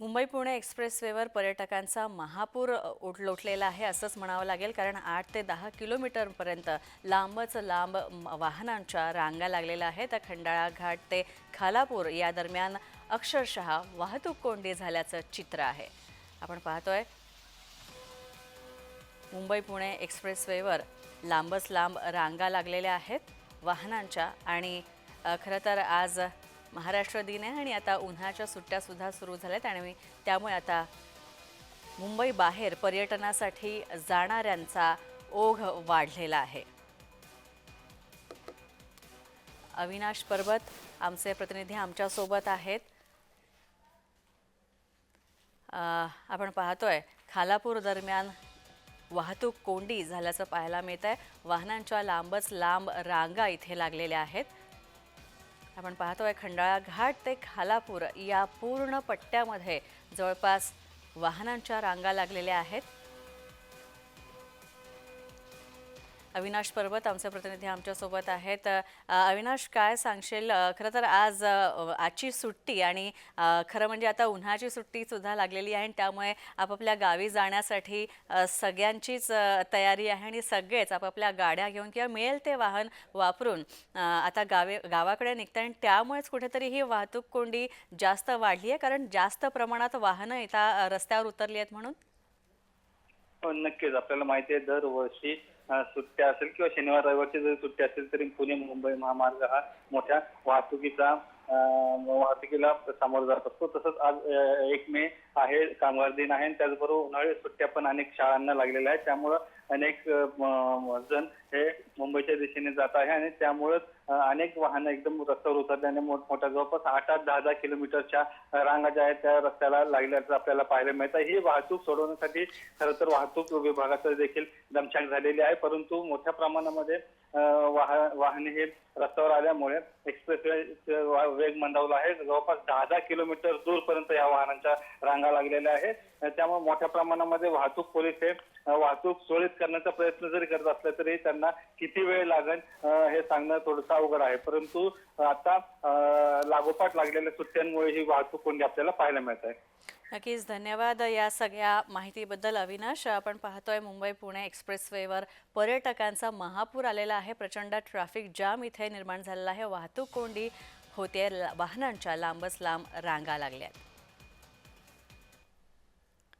मुंबई पुणे एक्सप्रेसवेवर पर्यटकांचा महापूर उठलोटलेला लोटलेला आहे असंच म्हणावं लागेल कारण आठ ते दहा किलोमीटरपर्यंत लांबच लांब वाहनांच्या रांगा लागलेल्या आहेत. खंडाळा घाट ते खालापूर या दरम्यान अक्षरशः वाहतूक कोंडी झाल्याचं चित्र आहे. आपण पाहतोय मुंबई पुणे एक्सप्रेसवेवर लांबच लांब रांगा लागलेल्या आहेत वाहनांच्या आणि खरं तर आज महाराष्ट्र दिन आहे आणि आता उन्हाच्या सुट्ट्यासुद्धा सुरू झाल्यात आणि त्यामुळे आता मुंबई बाहेर पर्यटनासाठी जाणाऱ्यांचा ओघ वाढलेला आहे. अविनाश पर्वत आमचे प्रतिनिधी आमच्यासोबत आहेत. आपण पाहतोय खालापूर दरम्यान वाहतूक कोंडी झाल्याचं पाहायला मिळत आहे वाहनांच्या लांबच लांब रांगा इथे लागलेल्या आहेत. आपण पाहतोय खंडाळा घाट ते खालापूर या पूर्ण पट्ट्यामध्ये जवळपास वाहनांच्या रांगा लागलेल्या आहेत. अविनाश पर्वत आमचे प्रतिनिधी आमच्यासोबत आहेत. अविनाश काय सांगशील? खरं तर आज आजची सुट्टी आणि खरं म्हणजे आता उन्हाची सुट्टी सुद्धा लागलेली आहे आणि त्यामुळे आपापल्या गावी जाण्यासाठी सगळ्यांचीच तयारी आहे आणि सगळेच आपापल्या गाड्या घेऊन किंवा मिळेल ते वाहन वापरून आता गावे गावाकडे निघतं आणि त्यामुळेच कुठेतरी ही वाहतूक कोंडी जास्त वाढली आहे कारण जास्त प्रमाणात वाहनं इथं रस्त्यावर उतरली आहेत म्हणून? नक्कीच आपल्याला माहिती आहे दरवर्षी सुट्ट्या असेल किंवा शनिवार रविवारची जरी सुट्टी असेल तरी पुणे मुंबई महामार्ग हा मोठ्या वाहतुकीचा वाहतुकीला सामोरं जात असतो. तसंच आज एक मे आहे कामगार दिन आहे आणि त्याचबरोबर उन्हाळी सुट्ट्या पण अनेक शाळांना लागलेल्या आहेत. त्यामुळं अनेक जण हे मुंबईच्या दिशेने जात आहे आणि त्यामुळं अनेक वाहनं एकदम रस्त्यावर उतरल्याने मोठमोठ्या जवळपास आठ आठ दहा दहा किलोमीटरच्या रांगा ज्या आहेत त्या रस्त्याला लागल्याचं आपल्याला पाहायला मिळतं ही वाहतूक सोडवण्यासाठी खरं तर वाहतूक विभागाचं देखील दमछाक झालेली आहे. परंतु मोठ्या प्रमाणामध्ये वाह- वाहने हे रस्त्यावर आल्यामुळे एक्सप्रेसवे वेग मंदावला आहे. जवळपास दहा दहा किलोमीटर दूरपर्यंत या वाहनांच्या रांगा लागलेल्या आहेत. त्यामुळे मोठ्या प्रमाणामध्ये वाहतूक पोलीस हे वाहतूक सुरळीत करण्याचा प्रयत्न जरी करत असले तरी त्यांना किती वेळ लागेल हे सांगणं थोडंसं अवघड आहे. परंतु आता लागोपाठ लागलेल्या सुट्ट्यांमुळे ही वाहतूक कोंडी आपल्याला पाहायला मिळत आहे. नक्कीच. धन्यवाद या सगळ्या माहितीबद्दल अविनाश. आपण पाहतोय मुंबई पुणे एक्सप्रेसवेवर पर्यटकांचा महापूर आलेला आहे. प्रचंड ट्रॅफिक जाम इथे निर्माण झालेला आहे. वाहतूक कोंडी होते वाहनांच्या लांबच लांब रांगा लागल्यात.